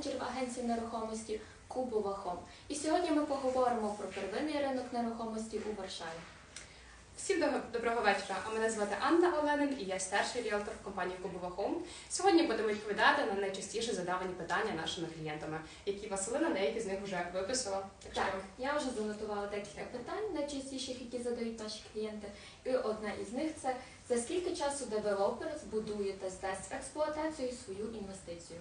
менеджер в агенції нерухомості Кубова Хом. І сьогодні ми поговоримо про первинний ринок нерухомості у Варшаві. Всім доброго вечора. А мене звати Анна Оленин і я старший ріелтор в компанії Кубова Home. Сьогодні будемо відповідати на найчастіше задавані питання нашими клієнтами, які Василина деякі з них вже виписала. Так що я вже занотувала декілька питань найчастіших, які задають наші клієнти. І одна із них це за скільки часу девелопер збудує та здасть експлуатацію свою інвестицію.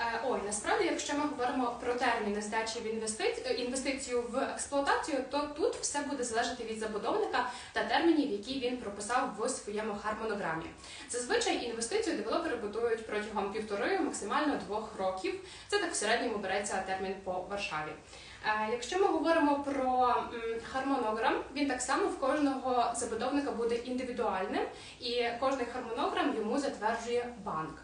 Е, Ой, насправді, якщо ми говоримо про терміни здачі в інвестицію, інвестицію в експлуатацію, то тут все буде залежати від забудовника та термінів, які він прописав в своєму хармонограмі. Зазвичай інвестицію девелопери будують протягом півтори, максимально двох років. Це так в середньому береться термін по Варшаві. Е, Якщо ми говоримо про м, хармонограм, він так само в кожного забудовника буде індивідуальним, і кожний хармонограм йому затверджує банк.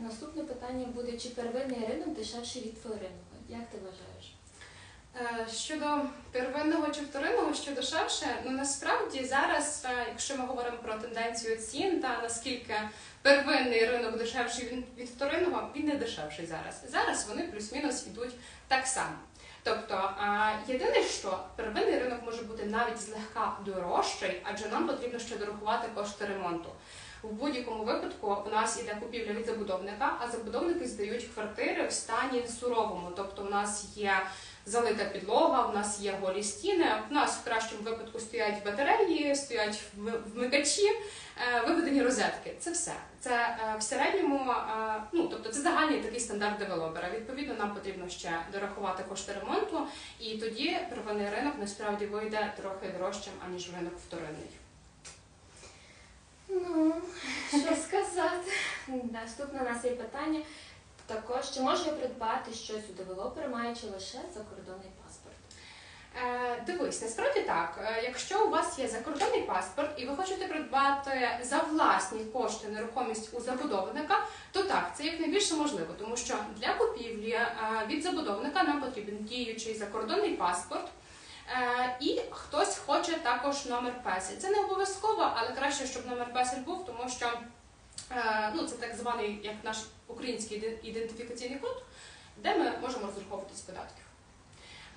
Наступне питання буде, чи первинний ринок дешевший від вторинного? Як ти вважаєш? Е, Щодо первинного чи вторинного, що дешевше, ну насправді зараз, е, якщо ми говоримо про тенденцію цін та наскільки первинний ринок дешевший від- від вторинного, він не дешевший зараз. Зараз вони плюс-мінус йдуть так само. Тобто, е, єдине, що первинний ринок може бути навіть злегка дорожчий, адже нам потрібно ще дорахувати кошти ремонту. В будь-якому випадку в нас іде купівля від забудовника, а забудовники здають квартири в стані суровому. Тобто, в нас є залита підлога, в нас є голі стіни. В нас в кращому випадку стоять батареї, стоять вмикачі, е, виведені розетки. Це все. Це е, в середньому, е, ну тобто це загальний такий стандарт девелопера. Відповідно, нам потрібно ще дорахувати кошти ремонту, і тоді первинний ринок насправді вийде трохи дорожчим аніж ринок вторинний. Ну, що сказати? Наступне у нас є питання. Також, чи може я придбати щось у девелопера, маючи лише закордонний паспорт? Е, дивись, насправді так. Е, Якщо у вас є закордонний паспорт і ви хочете придбати за власні кошти нерухомість у забудовника, то так, це як найбільше можливо, тому що для купівлі е, від забудовника нам потрібен діючий закордонний паспорт. Е, І хтось хоче також номер песель. Це не обов'язково, але краще, щоб номер песель був, тому що е, ну, це так званий як наш український ідентифікаційний код, де ми можемо розраховуватись податків.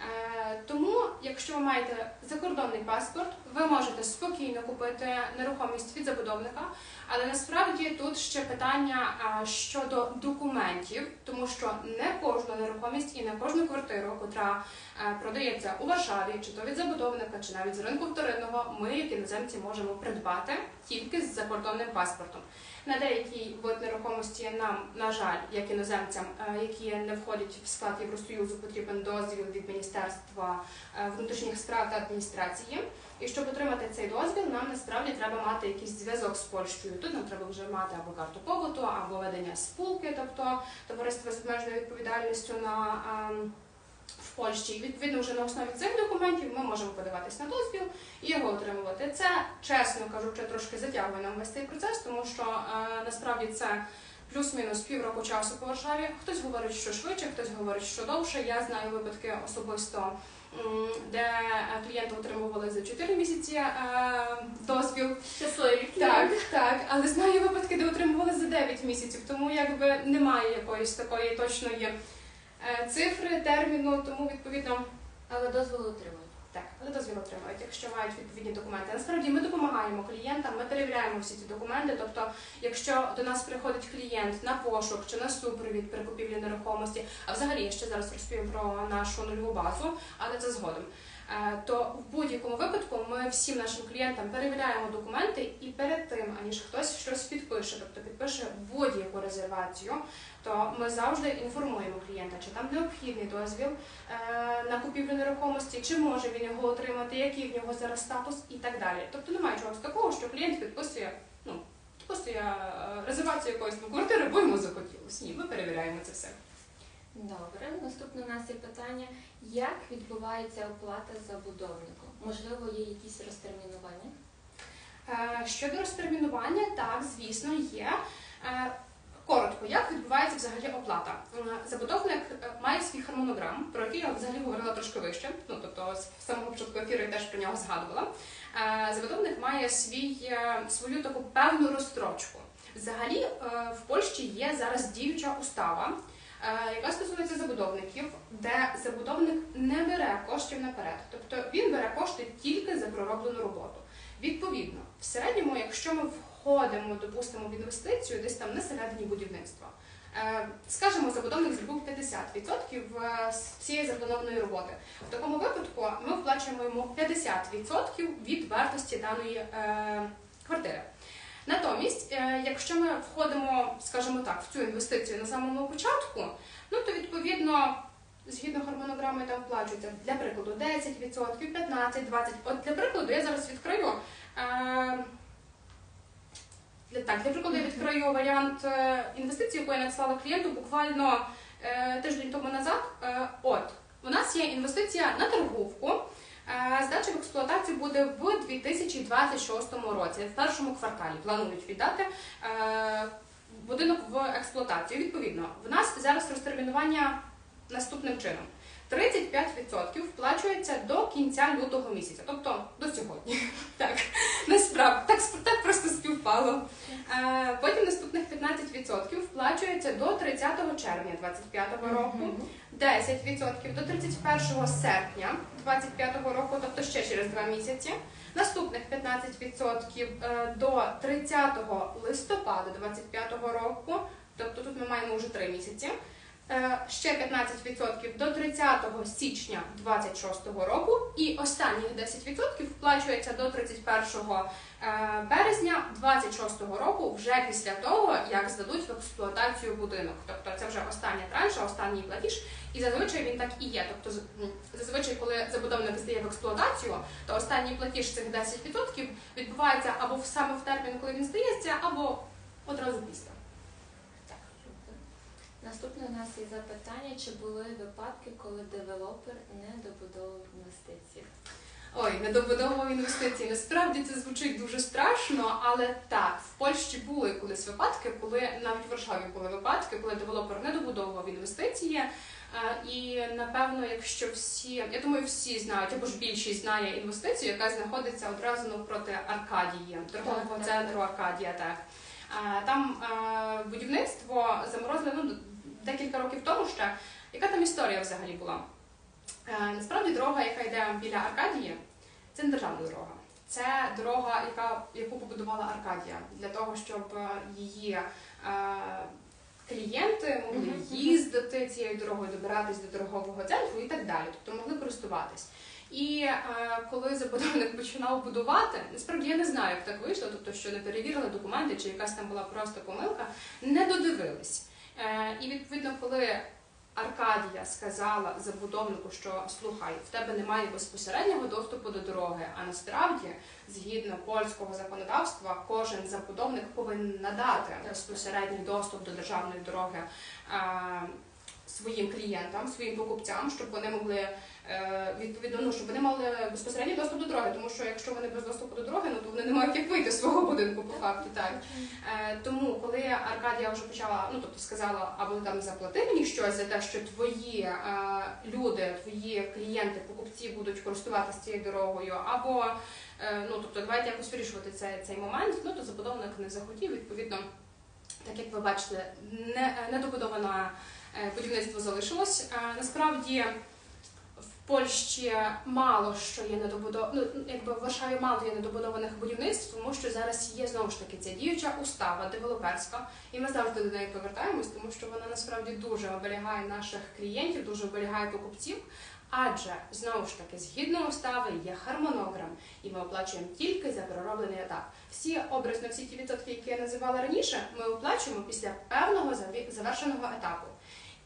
Е, Тому, якщо ви маєте закордонний паспорт, ви можете спокійно купити нерухомість від забудовника, але насправді тут ще питання щодо документів, тому що не кожну нерухомість і не кожну квартиру, котра е, продається у Варшаві, чи то від забудовника, чи навіть з ринку вторинного, ми, як іноземці, можемо придбати тільки з закордонним паспортом. На деякий вид нерухомості нам, на жаль, як іноземцям, е, які не входять в склад Євросоюзу, потрібен дозвіл від Міністерства е, внутрішніх справ та адміністрації. І щоб отримати цей дозвіл, нам насправді треба мати якийсь зв'язок з Польщею. Тут нам треба вже мати або карту побуту, або ведення спілки, тобто товариство з обмеженою відповідальністю на ем, в Польщі. І відповідно вже на основі цих документів ми можемо подаватись на дозвіл і його отримувати. Це, чесно кажучи, трошки затягує нам весь цей процес, тому що е, насправді це плюс-мінус півроку часу по Варшаві. Хтось говорить, що швидше, хтось говорить, що довше. Я знаю випадки особисто, де е, клієнти отримували за 4 місяці е, дозвіл. Щасливі Так, так, але знаю випадки, де отримували за 9 місяців, тому якби немає якоїсь такої точної цифри, терміну, тому відповідно. Але дозвіл отримують. Так, але дозвіл отримують, якщо мають відповідні документи. Насправді ми допомагаємо клієнтам, ми перевіряємо всі ці документи. Тобто, якщо до нас приходить клієнт на пошук чи на супровід при купівлі нерухомості, а взагалі я ще зараз розповім про нашу нульову базу, але це згодом. Е, То в будь-якому випадку ми всім нашим клієнтам перевіряємо документи і перед тим, аніж хтось щось підпише, тобто підпише будь-яку резервацію, то ми завжди інформуємо клієнта, чи там необхідний дозвіл, е, на купівлю нерухомості, чи може він його отримати, який в нього зараз статус і так далі. Тобто немає чогось такого, що клієнт підписує, ну, підписує е, резервацію якоїсь квартири, бо йому захотілося. Ні, ми перевіряємо це все. Добре, наступне у нас є питання, як відбувається оплата забудовнику? Можливо, є якісь розтермінування? Е, Щодо розтермінування, так, звісно, є. Е, Коротко, як відбувається взагалі оплата? Е, Забудовник має свій хармонограм, про який я взагалі говорила трошки вище. Ну тобто з самого початку ефіру я теж про нього згадувала. Забудовник має свій, свою таку певну розстрочку. Взагалі в Польщі є зараз діюча устава, яка стосується забудовників, де забудовник не бере коштів наперед. Тобто він бере кошти тільки за пророблену роботу. Відповідно, в середньому, якщо ми входимо, допустимо, в інвестицію десь там на середині будівництва, е, скажімо, забудовник зробив 50% е, з цієї запланованої роботи. В такому випадку ми вплачуємо йому 50% від вартості даної е, квартири. Натомість, е, якщо ми входимо, скажімо так, в цю інвестицію на самому початку, ну то відповідно. Згідно хармонограми там вплачується для прикладу 10%, 15, 20. От для прикладу я зараз відкрию. Е, для, так, для прикладу я відкрию варіант е, інвестиції, яку я надслала клієнту буквально е, тиждень тому назад. Е, от, у нас є інвестиція на торговку. Е, Здача в експлуатацію буде в 2026 році, в першому кварталі. Планують віддати е, будинок в експлуатацію. Відповідно, в нас зараз розтермінування наступним чином. 35% вплачується до кінця лютого місяця, тобто до сьогодні. Так, насправді так, так просто співпало. Е, Потім наступних 15% вплачується до 30 червня 2025 року. 10% до 31 серпня 2025 року, тобто ще через два місяці. Наступних 15% е, до 30 листопада 2025 року, тобто тут ми маємо вже три місяці. Е, Ще 15% до 30 січня 2026 року, і останніх 10% вплачується до 31 е, березня 2026 року, вже після того, як здадуть в експлуатацію будинок. Тобто це вже остання транша, останній платіж, і зазвичай він так і є. Тобто, зазвичай, коли забудовник здає в експлуатацію, то останній платіж цих 10% відбувається або саме в термін, коли він здається, або одразу після. Наступне у нас є запитання, чи були випадки, коли девелопер не добудовував інвестиції? Ой, недобудовував інвестиції. Насправді це звучить дуже страшно, але так, в Польщі були колись випадки, коли навіть в Варшаві були випадки, коли девелопер не добудовував інвестиції. Е, І напевно, якщо всі, я думаю, всі знають, або ж більшість знає інвестицію, яка знаходиться одразу навпроти Аркадії, торгового центру Аркадія. Так Е, там е, будівництво заморозили ну, декілька років тому ще. Яка там історія взагалі була? Е, Насправді дорога, яка йде біля Аркадії, це не державна дорога. Це дорога, яка, яку побудувала Аркадія для того, щоб е, її е, клієнти могли їздити цією дорогою, добиратись до торгового центру і так далі, тобто могли користуватись. І е, коли забудовник починав будувати, насправді я не знаю, як так вийшло, тобто що не перевірили документи, чи якась там була просто помилка, не додивились. Е, і відповідно, коли Аркадія сказала забудовнику, що слухай, в тебе немає безпосереднього доступу до дороги, а насправді, згідно польського законодавства, кожен забудовник повинен надати безпосередній доступ до державної дороги е, своїм клієнтам, своїм покупцям, щоб вони могли е, відповідно, ну щоб вони мали безпосередній доступ до дороги, тому що якщо вони без доступу до дороги, ну то вони не мають як вийти з свого будинку по факту. Так коли Аркадія вже почала, ну тобто сказала, або там заплати мені щось за те, що твої е, люди, твої клієнти, покупці будуть користуватися цією дорогою, або е, ну тобто давайте якось вирішувати цей, цей момент, ну то забудовник не захотів. Відповідно, так як ви бачите, не, недобудоване е, будівництво залишилось. Е, насправді. Польщі мало що є недобудов... ну, якби в Варшаві мало є недобудованих будівництв, тому що зараз є знову ж таки ця діюча устава девелоперська, і ми завжди до неї повертаємось, тому що вона насправді дуже оберігає наших клієнтів, дуже оберігає покупців. Адже знову ж таки, згідно устави, є хармонограм, і ми оплачуємо тільки за перероблений етап. Всі образно, всі ті відсотки, які я називала раніше, ми оплачуємо після певного завершеного етапу.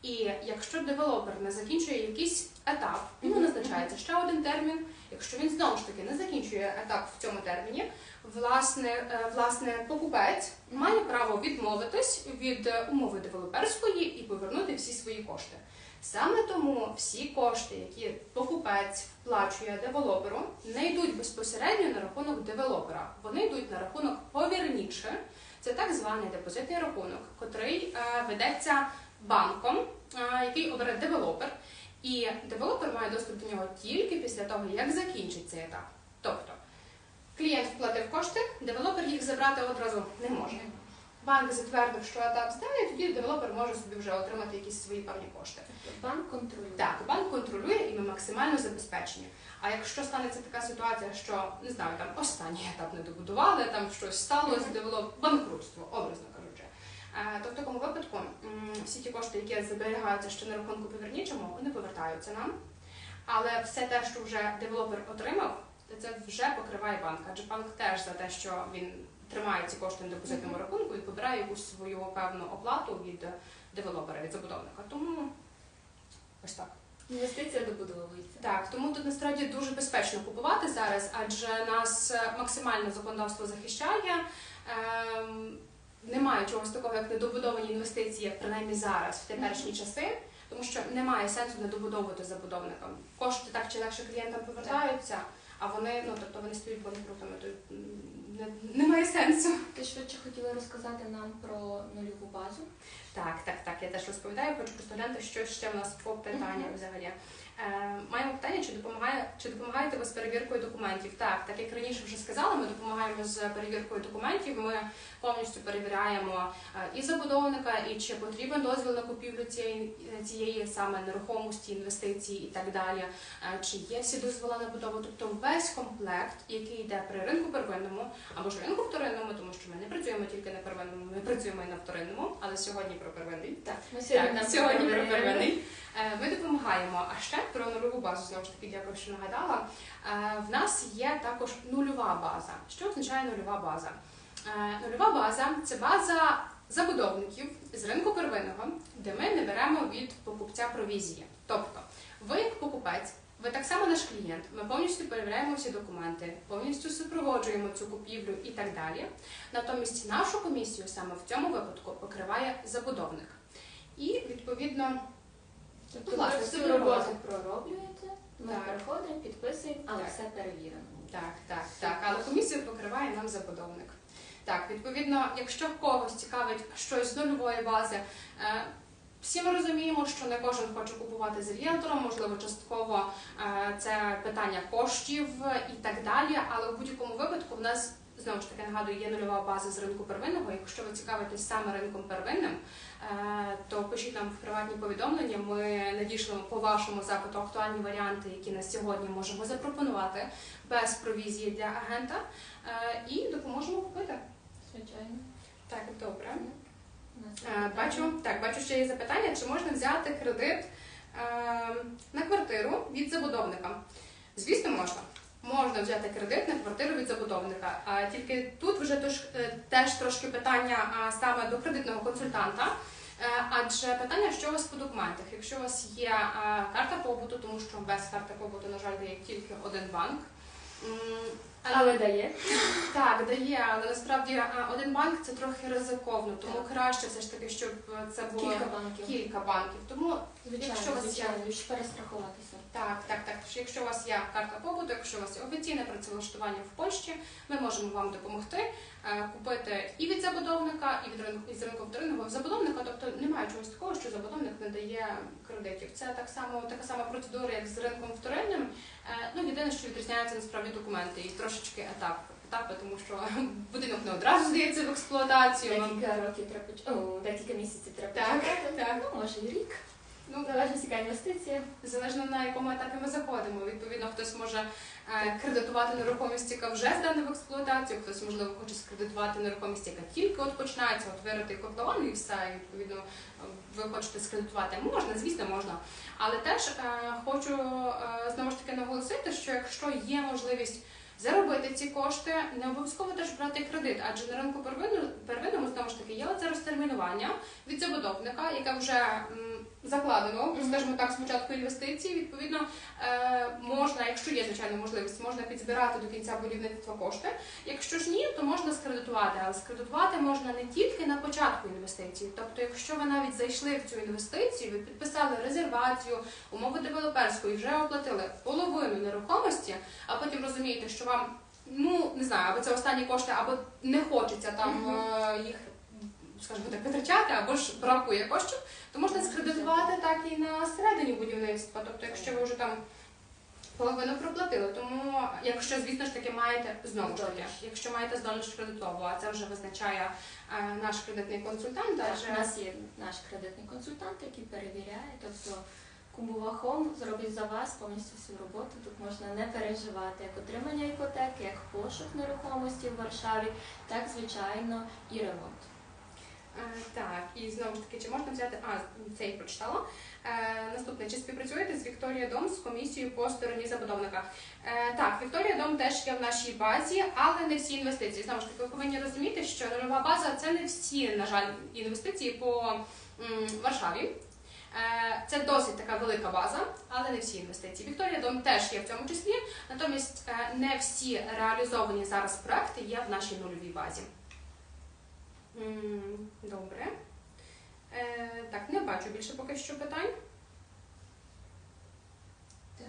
І якщо девелопер не закінчує якийсь етап, йому назначається ще один термін. Якщо він знову ж таки не закінчує етап в цьому терміні, власне, е, власне покупець має право відмовитись від е, умови девелоперської і повернути всі свої кошти. Саме тому всі кошти, які покупець вплачує девелоперу, не йдуть безпосередньо на рахунок девелопера. Вони йдуть на рахунок повірніче. Це так званий депозитний рахунок, котрий е, ведеться банком, який обере девелопер. І девелопер має доступ до нього тільки після того, як закінчить цей етап. Тобто клієнт вплатив кошти, девелопер їх забрати одразу не може. банк затвердив, що етап здає, тоді девелопер може собі вже отримати якісь свої певні кошти. Тобто банк контролює. Так, банк контролює і ми максимально забезпечені. А якщо станеться така ситуація, що не знаю, там останній етап не добудували, там щось сталося, девелоп банкрутство, образно кажучи. Е, То в такому випадку всі ті кошти, які зберігаються ще на рахунку повернічому, вони повертаються нам. Але все те, що вже девелопер отримав, це вже покриває банк. Адже банк теж за те, що він тримає ці кошти на депозитному рахунку і побирає якусь свою певну оплату від девелопера, від забудовника. Тому ось так. Інвестиція добудовується. Так, тому тут насправді дуже безпечно купувати зараз, адже нас е, максимально законодавство захищає. Ем, немає чогось такого, як недобудовані інвестиції, принаймні зараз, в теперішні часи, тому що немає сенсу недобудовувати забудовникам. Кошти так чи інакше клієнтам повертаються, а вони, ну тобто вони стають банкрутами, то не, немає сенсу. Ти швидше хотіла розказати нам про нульову базу. Так, так, так, я теж розповідаю, хочу просто глянути, що ще в нас по питаннях Мгм. взагалі. Е, маємо питання, чи допомагає чи допомагаєте ви з перевіркою документів? Так, так як раніше вже сказала, ми допомагаємо з перевіркою документів. Ми повністю перевіряємо е, і забудовника, і чи потрібен дозвіл на купівлю цієї, цієї саме нерухомості, інвестиції і так далі. Е, чи є всі дозволи на будову? Тобто весь комплект, який йде при ринку первинному або ж ринку вторинному, тому що ми не працюємо тільки на первинному, ми працюємо і на вторинному, але сьогодні про первинний. Так, ми сьогодні Так, сьогодні про первинний. Ми допомагаємо. А ще про нульову базу знову ж таки дякую, що нагадала. Е, В нас є також нульова база. Що означає нульова база? Е, Нульова база це база забудовників з ринку первинного, де ми не беремо від покупця провізії. Тобто, ви покупець. Ви так само наш клієнт. Ми повністю перевіряємо всі документи, повністю супроводжуємо цю купівлю і так далі. Натомість нашу комісію саме в цьому випадку покриває забудовник. І відповідно Тобто Будь ви ласка, всю всю роботу пророблюєте, ми Так. переходимо, підписуємо, але Так. все перевірено. Так, так, так. Але комісію покриває нам забудовник. Так, відповідно, якщо когось цікавить щось з нульової бази, е, всі ми розуміємо, що не кожен хоче купувати з ріелтором, можливо, частково е, це питання коштів і так далі. Але в будь-якому випадку в нас знову ж таки нагадую, є нульова база з ринку первинного. Якщо ви цікавитесь саме ринком первинним, е, то пишіть нам в приватні повідомлення. Ми надішлемо по вашому запиту актуальні варіанти, які на сьогодні можемо запропонувати без провізії для агента, е, і допоможемо купити. Звичайно. Так, добре. Е. Бачу, так, бачу, ще є запитання, чи можна взяти кредит е, на квартиру від забудовника? Звісно, можна. Можна взяти кредит на квартиру від забудовника. А тільки тут вже е, теж трошки питання саме до кредитного консультанта. Е, Адже питання, що у вас по документах? Якщо у вас є карта побуту, тому що без карти побуту, на жаль, є тільки один банк. Але дає. так, дає, але насправді один банк це трохи ризиковно, тому Так. краще все ж таки, щоб е, це було Кілька банків. кілька банків. Тому Звичайно, Якщо у вас є- звичайно, перестрахуватися. так, так, так. Тож, якщо у вас є карта побуту, якщо у вас є офіційне працевлаштування в Польщі, ми можемо вам допомогти е, купити і від забудовника, і від ринку і з ринку вторинного забудовника. Тобто немає чогось такого, що забудовник не дає кредитів. Це так само така сама процедура, як з ринком вторинним. Е, Ну єдине, що відрізняється насправді документи і трошечки етап. Етапи, тому що будинок не одразу здається в експлуатацію. Декілька років треба поч- О, декілька місяців треба Так, так. Ну, може, і рік. Ну, Залежить, яка інвестиція. Залежно на якому етапі ми заходимо. Відповідно, хтось може е, кредитувати нерухомість, яка вже здана в експлуатацію, хтось, можливо, хоче скредитувати нерухомість, яка тільки от починається, от вирити котлован і все. І, відповідно, ви хочете скредитувати. Можна, звісно, можна. Але теж е, хочу е, знову ж таки наголосити, що якщо є можливість заробити ці кошти, не обов'язково теж брати кредит, адже на ринку первинному, знову ж таки є це розтермінування від забудовника, яке вже закладено, скажімо так, спочатку інвестиції. Відповідно, е, можна, якщо є звичайно можливість, можна підзбирати до кінця будівництва кошти. Якщо ж ні, то можна скредитувати, але скредитувати можна не тільки на початку інвестиції. Тобто, якщо ви навіть зайшли в цю інвестицію, ви підписали резервацію, умови девелоперської, вже оплатили половину нерухомості, а потім розумієте, що вам ну не знаю, або це останні кошти, або не хочеться там Мгм. е, їх. Скажімо так, витрачати або ж бракує коштів, то можна скредитувати так і на середині будівництва. Тобто, якщо ви вже там Половину проплатили, тому якщо, звісно ж таки, маєте знову ж таки, якщо маєте здольність кредитову, а це вже визначає е, наш кредитний консультант, Так, адже у нас є наш кредитний консультант, який перевіряє, тобто Кумбува Хом зробить за вас повністю всю роботу. Тут можна не переживати як отримання іпотеки, як пошук нерухомості в Варшаві, так звичайно і ремонт. Е, Так, і знову ж таки, чи можна взяти. А, це я прочитала. Е, наступне, чи співпрацюєте з Вікторія Дом з комісією по стороні забудовника? Е, так, Вікторія Дом теж є в нашій базі, але не всі інвестиції. Знову ж таки, ви повинні розуміти, що нульова база це не всі, на жаль, інвестиції по м, Варшаві. Е, Це досить така велика база, але не всі інвестиції. Вікторія Дом теж є в цьому числі, натомість е, не всі реалізовані зараз проекти є в нашій нульовій базі. Добре. Е, так, не бачу більше поки що питань. Так.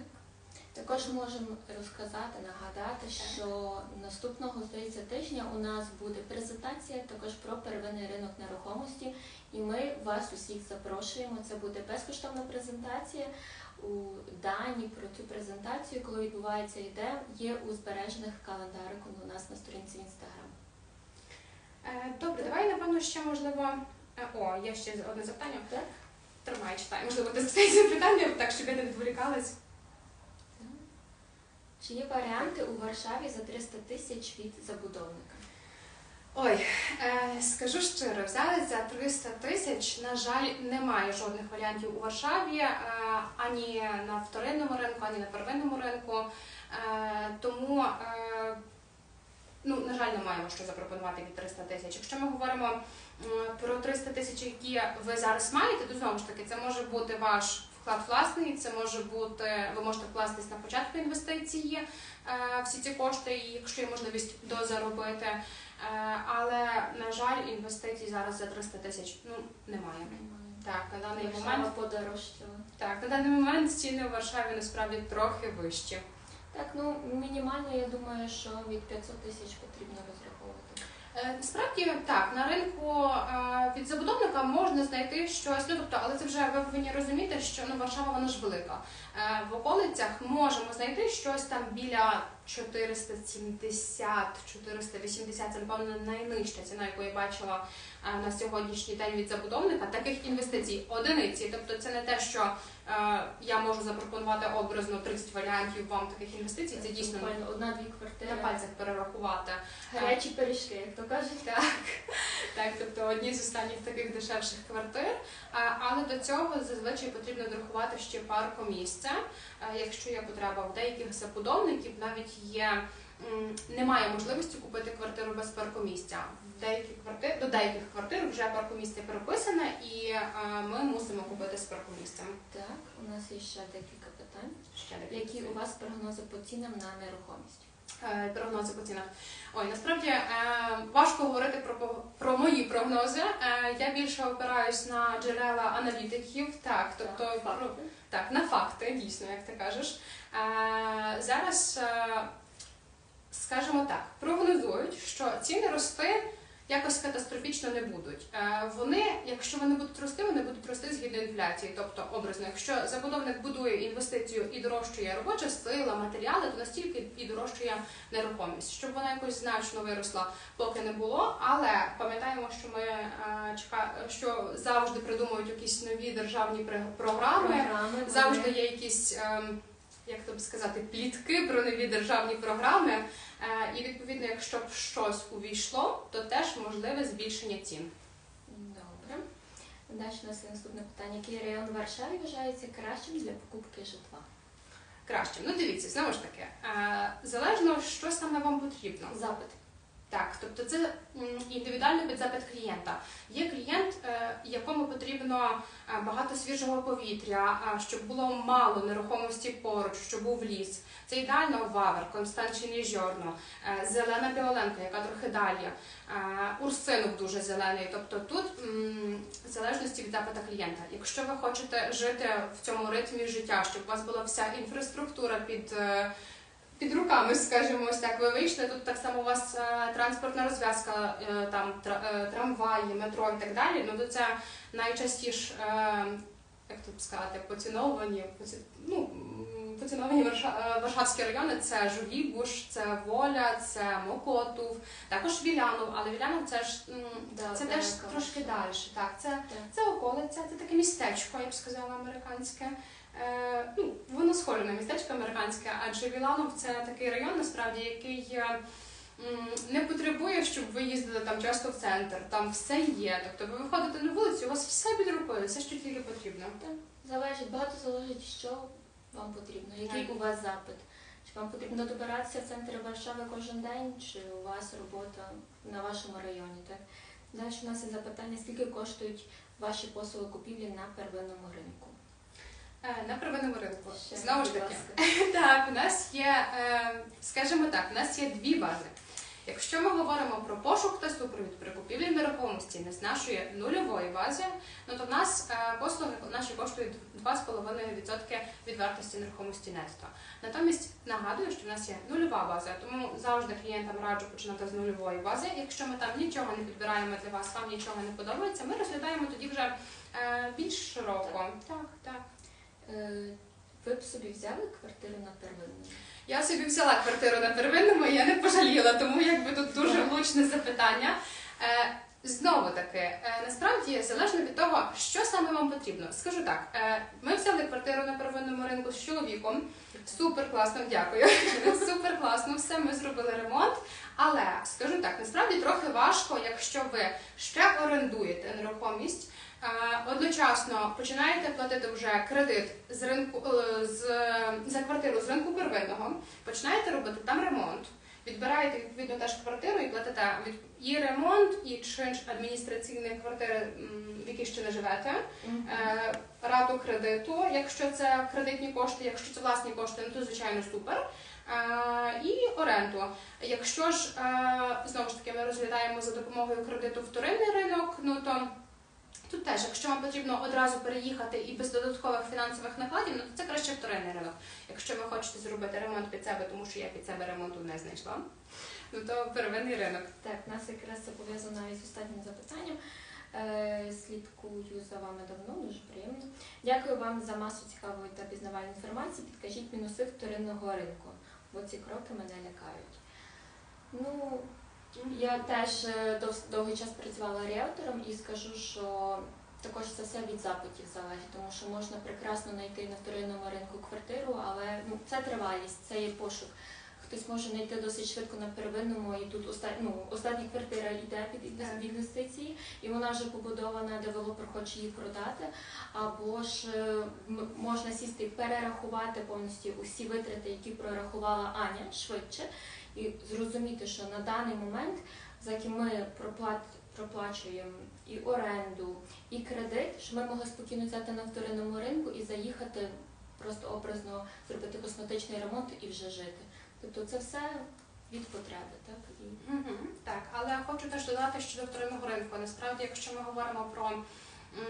Також можемо розказати, нагадати, що наступного здається тижня у нас буде презентація також про первинний ринок нерухомості, і ми вас усіх запрошуємо. Це буде безкоштовна презентація. У дані про цю презентацію, коли відбувається і де, є у збережених календарику у нас на сторінці інстаграм. Е, добре, давай, напевно, ще можливо. е, О, є ще одне запитання. Так? Тримай, читай. Можливо, ти запитаєш запитання, так, щоб я не відволікалась. Чи є варіанти у Варшаві за 300 тисяч від забудовника? Ой, е, скажу щиро, взяли за 300 тисяч. На жаль, немає жодних варіантів у Варшаві е, ані на вторинному ринку, ані на первинному ринку. Е, тому, е, ну, на жаль, не маємо що запропонувати від 300 тисяч. Якщо ми говоримо про 300 тисяч, які ви зараз маєте, то знову ж таки це може бути ваш вклад власний, це може бути, ви можете вкластись на початку інвестиції е, всі ці кошти, і якщо є можливість дозаробити. Е, Але, на жаль, інвестицій зараз за 300 тисяч ну, немає. Так, на даний Варшава момент подорожчала. так, на даний момент ціни в Варшаві насправді трохи вищі. Так, ну мінімально я думаю, що від 500 тисяч потрібно розраховувати. Е, Насправді так, на ринку е, від забудовника можна знайти щось, ну тобто, але це вже ви повинні розуміти, що ну Варшава вона ж велика. Е, В околицях можемо знайти щось там біля 470, 480, це напевно найнижча ціна, яку я бачила е, на сьогоднішній день від забудовника. Таких інвестицій одиниці. Тобто це не те, що е, я можу запропонувати образно 30 варіантів вам таких інвестицій. Це дійсно одна-дві квартири на пальцях перерахувати. Гарячі пиріжки, як то кажуть. Так, так, тобто одні з останніх таких дешевших квартир. Але до цього зазвичай потрібно дорахувати ще парку місця. Якщо є потреба в деяких забудовників, навіть є немає можливості купити квартиру без паркомісця. Деякі квартир до деяких квартир вже паркомісце переписане, і ми мусимо купити з паркомісцем. Так, у нас є ще декілька питань. Ще декілька Які у вас прогнози по цінам на нерухомість? Е, прогнози по цінах. Ой, насправді е, важко говорити про, про мої прогнози. Е, я більше опираюсь на джерела аналітиків, так, тобто Так, факти. так, на факти, дійсно, як ти кажеш. Зараз, скажімо так, прогнозують, що ціни рости якось катастрофічно не будуть. Е, вони, якщо вони будуть рости, вони будуть рости згідно інфляції. Тобто, образно, якщо забудовник будує інвестицію і дорожчує робоча сила, матеріали, то настільки і дорожчує нерухомість. Щоб вона якось значно виросла, поки не було. Але пам'ятаємо, що ми е, чека, що завжди придумують якісь нові державні програми. Програми Завжди є якісь, ем, як то б сказати, плітки про нові державні програми. Е, І відповідно, якщо б щось увійшло, то теж можливе збільшення цін. Добре. Далі у нас є наступне питання. Який район Варшави вважається кращим для покупки житла? Кращим. Ну дивіться, знову ж таки, е, залежно, що саме вам потрібно. Запит. Так, тобто це м, індивідуально під запит клієнта. Є клієнт, е, якому потрібно е, багато свіжого повітря, щоб було мало нерухомості поруч, щоб був ліс. Це ідеально Вавер, Констанчині Жорно, е, Зелена Біоленка, яка трохи далі, Урсинок дуже зелений. Тобто тут в залежності від запита клієнта. Якщо ви хочете жити в цьому ритмі життя, щоб у вас була вся інфраструктура під. Під руками, скажімо, ось так ви вийшли. Тут так само у вас е, транспортна розв'язка, е, там е, трамваї, метро і так далі. Ну то це найчастіше, як тут сказати, поціновані, поці- ну, поціновані Варша- Варшавські райони це Жулібуш, це Воля, це Мокотув, також Вілянов, але Вілянов це ж Да, це теж трошки далі. Так, це, це околиця, це таке містечко, я б сказала, американське. Е, ну, воно схоже на містечко американське, адже Віланов це такий район, насправді, який е, не потребує, щоб ви їздили там часто в центр. Там все є. Тобто ви виходите на вулицю, у вас все під рукою, все, що тільки потрібно. Залежить, багато залежить, що вам потрібно, який Так. у вас запит. Чи вам потрібно добиратися в центр Варшави кожен день, чи у вас робота на вашому районі? Так? Далі у нас є запитання, скільки коштують ваші послуги купівлі на первинному ринку? Е, на первинному ринку. Ще, Знову ж таки. Так, у нас є, е, скажімо так, у нас є дві бази. Якщо ми говоримо про пошук та супровід при купівлі нерухомості не з нашої нульової бази, ну то в нас е, послуги наші коштують 2,5% від вартості нерухомості нетто. Натомість нагадую, що в нас є нульова база, тому завжди клієнтам раджу починати з нульової бази. Якщо ми там нічого не підбираємо для вас, вам нічого не подобається, ми розглядаємо тоді вже більш широко. Так, так. Е, Ви б собі взяли квартиру на первинному? Я собі взяла квартиру на первинному, і я не пожаліла, тому якби тут дуже влучне запитання. Е, знову таки, е, насправді залежно від того, що саме вам потрібно. Скажу так: ми взяли квартиру на первинному ринку з чоловіком. Супер класно, дякую. Супер класно, все, ми зробили ремонт. Але скажу так, насправді трохи важко, якщо ви ще орендуєте нерухомість. Е, Одночасно починаєте платити вже кредит з ринку е, з, за квартиру з ринку первинного, починаєте робити там ремонт, відбираєте відповідно теж квартиру і платите від і ремонт, і чинш адміністраційної квартири, в якій ще не живете, е, раду кредиту, якщо це кредитні кошти, якщо це власні кошти, ну то звичайно супер. І оренду. Якщо ж знову ж таки ми розглядаємо за допомогою кредиту вторинний ринок, ну то тут теж, якщо вам потрібно одразу переїхати і без додаткових фінансових накладів, ну то це краще вторинний ринок. Якщо ви хочете зробити ремонт під себе, тому що я під себе ремонту не знайшла, ну то первинний ринок. Так, нас якраз це пов'язано із останнім запитанням. Е, Слідкую за вами давно, дуже приємно. Дякую вам за масу цікавої та пізнавальної інформації. Підкажіть мінуси вторинного ринку, бо ці кроки мене лякають. Ну, я теж е, дов- довгий час працювала ріелтором і скажу, що також це все від запитів залежить, тому що можна прекрасно знайти на вторинному ринку квартиру, але ну, це тривалість, це є пошук. Хтось може знайти досить швидко на первинному, і тут оста... ну, остання квартира йде під інвестиції, і вона вже побудована, девелопер хоче її продати. Або ж е, можна сісти і перерахувати повністю усі витрати, які прорахувала Аня швидше, і зрозуміти, що на даний момент, за яким ми проплат... проплачуємо і оренду, і кредит, що ми могли спокійно взяти на вторинному ринку і заїхати просто образно зробити косметичний ремонт і вже жити. Тобто це все від потреби, так? І... Так, але хочу теж додати щодо вторинного ринку. Насправді, якщо ми говоримо про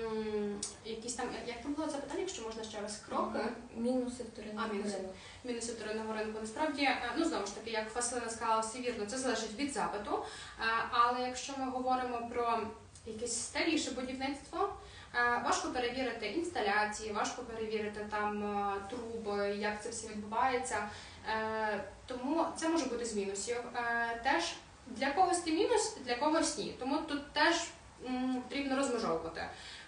м, якісь там, як там було запитання, якщо можна ще раз кроки. Мінуси вторинного А, мінуси. ринку. Мінуси вторинного ринку. Насправді, е, ну знову ж таки, як Фаслина сказала, все вірно, це залежить від запиту. Е, Але якщо ми говоримо про якесь старіше будівництво, е, важко перевірити інсталяції, важко перевірити там е, труби, як це все відбувається. Е, Тому це може бути з мінусів. Е, Теж для когось це мінус, для когось ні. Тому тут теж потрібно розмежовувати.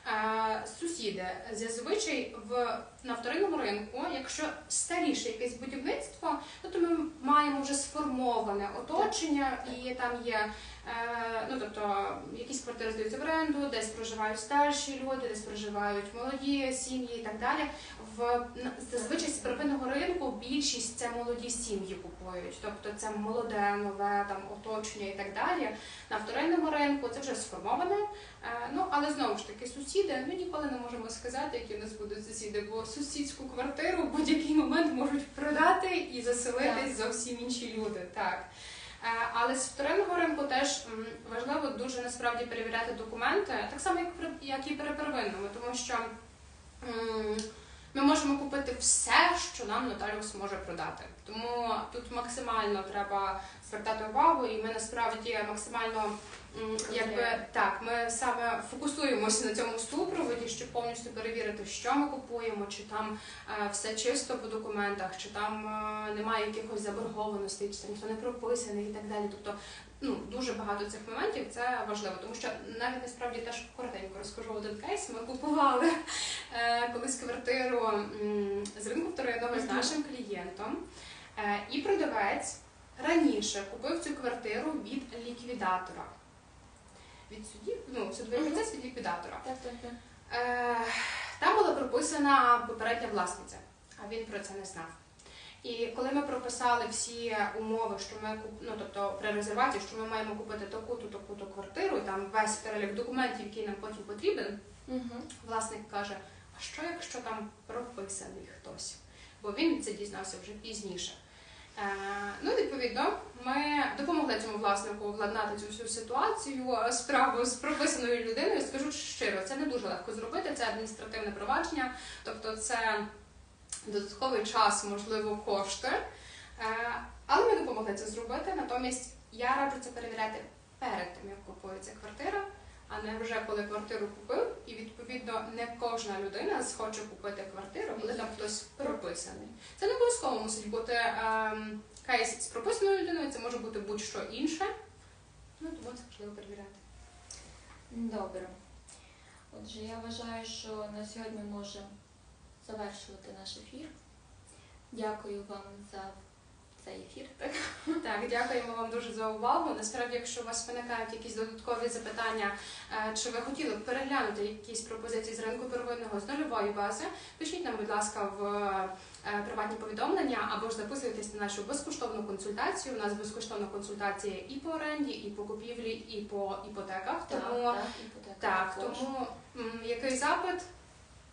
Е, Сусіди зазвичай в на вторинному ринку, якщо старіше якесь будівництво, то ми маємо вже сформоване оточення, і там є ну тобто якісь квартири здаються в оренду, десь проживають старші люди, десь проживають молоді сім'ї і так далі. В зазвичай з первинного ринку більшість це молоді сім'ї купують, тобто це молоде, нове там оточення і так далі. На вторинному ринку це вже сформоване. Е, Ну але знову ж таки, сусіди ми ніколи не можемо сказати, які в нас будуть сусіди, бо сусідську квартиру в будь-який момент можуть продати і заселитись зовсім інші люди. Так. Е, Але з вторинного ринку теж важливо дуже насправді перевіряти документи, так само як при як і при первинному, тому що ми можемо купити все, що нам нотаріус може продати. Тому тут максимально треба звертати увагу, і ми насправді максимально. Якби так, ми саме фокусуємося на цьому супроводі, щоб повністю перевірити, що ми купуємо, чи там е, все чисто по документах, чи там е, немає якихось заборгованостей, чи там ніхто не прописаний і так далі. Тобто, ну дуже багато цих моментів це важливо, тому що навіть насправді теж коротенько розкажу один кейс. Ми купували е, колись квартиру м, з ринку вторинного з нашим клієнтом, е, і продавець раніше купив цю квартиру від ліквідатора. Від судді, ну, судовий процес від ліквідатора. Так, так, так. Е, там була прописана попередня власниця, а він про це не знав. І коли ми прописали всі умови, що ми куп... ну, тобто при резервації, що ми маємо купити таку-то, таку-то квартиру, і там весь перелік документів, який нам потім потрібен, Мгм. власник каже: а що якщо там прописаний хтось? Бо він це дізнався вже пізніше. Е, ну, відповідно, ми допомогли цьому власнику владнати цю всю ситуацію, е, справу з прописаною людиною. Скажу щиро, це не дуже легко зробити. Це адміністративне провадження, тобто це додатковий час, можливо, кошти. Е, але ми допомогли це зробити. Натомість я раджу це перевіряти перед тим, як купується квартира а не вже коли квартиру купив, і відповідно не кожна людина схоче купити квартиру, коли там хтось прописаний. Це не обов'язково мусить бути ем, кейс з прописаною людиною, це може бути будь-що інше. Ну тому це важливо перевіряти. Добре. Отже, я вважаю, що на сьогодні можемо завершувати наш ефір. Дякую вам за цей ефір. Так? Так, дякуємо вам дуже за увагу. Насправді, якщо у вас виникають якісь додаткові запитання, е, чи ви хотіли б переглянути якісь пропозиції з ринку первинного з нульової бази, пишіть нам, будь ласка, в е, приватні повідомлення або ж записуйтесь на нашу безкоштовну консультацію. У нас безкоштовна консультація і по оренді, і по купівлі, і по іпотеках. Тому так, іпотека так, тому який запит,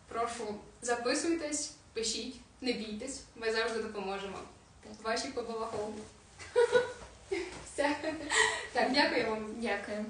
прошу записуйтесь, пишіть, не бійтесь, ми завжди допоможемо. Ваші по балахону. Все. Так, дякую вам. Дякую.